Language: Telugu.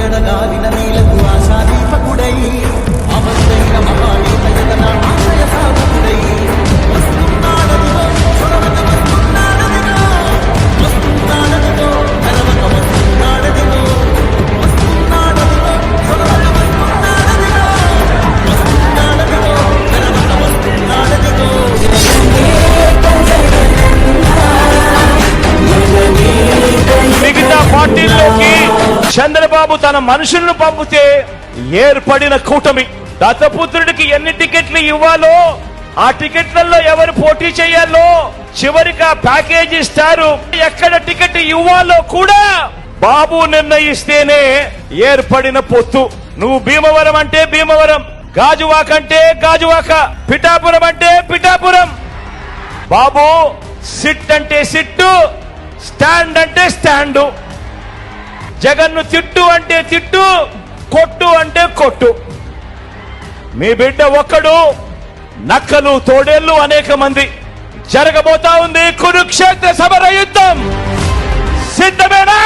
ఎడగాలిన నేలకు చంద్రబాబు తన మనుషులను పంపితే ఏర్పడిన కూటమి. దత్తపుత్రుడికి ఎన్ని టికెట్లు ఇవ్వాలో ఆ టికెట్లలో ఎవరు పోటీ చేయాలో చివరికి ఆ ప్యాకేజ్ ఇస్తారు. ఎక్కడ టికెట్ ఇవ్వాలో కూడా బాబు నిర్ణయిస్తేనే ఏర్పడిన పొత్తు. నువ్వు భీమవరం అంటే భీమవరం గాజువాక అంటే గాజువాక పిఠాపురం అంటే పిఠాపురం. బాబు సిట్ అంటే సిట్టు స్టాండ్ అంటే స్టాండు. జగన్ను తిట్టు అంటే తిట్టు కొట్టు అంటే కొట్టు. మీ బిడ్డ ఒక్కడు నక్కలు తోడేళ్ళు అనేక మంది. జరగబోతా ఉంది కురుక్షేత్ర సమర యుద్ధం. సిద్ధమేనా?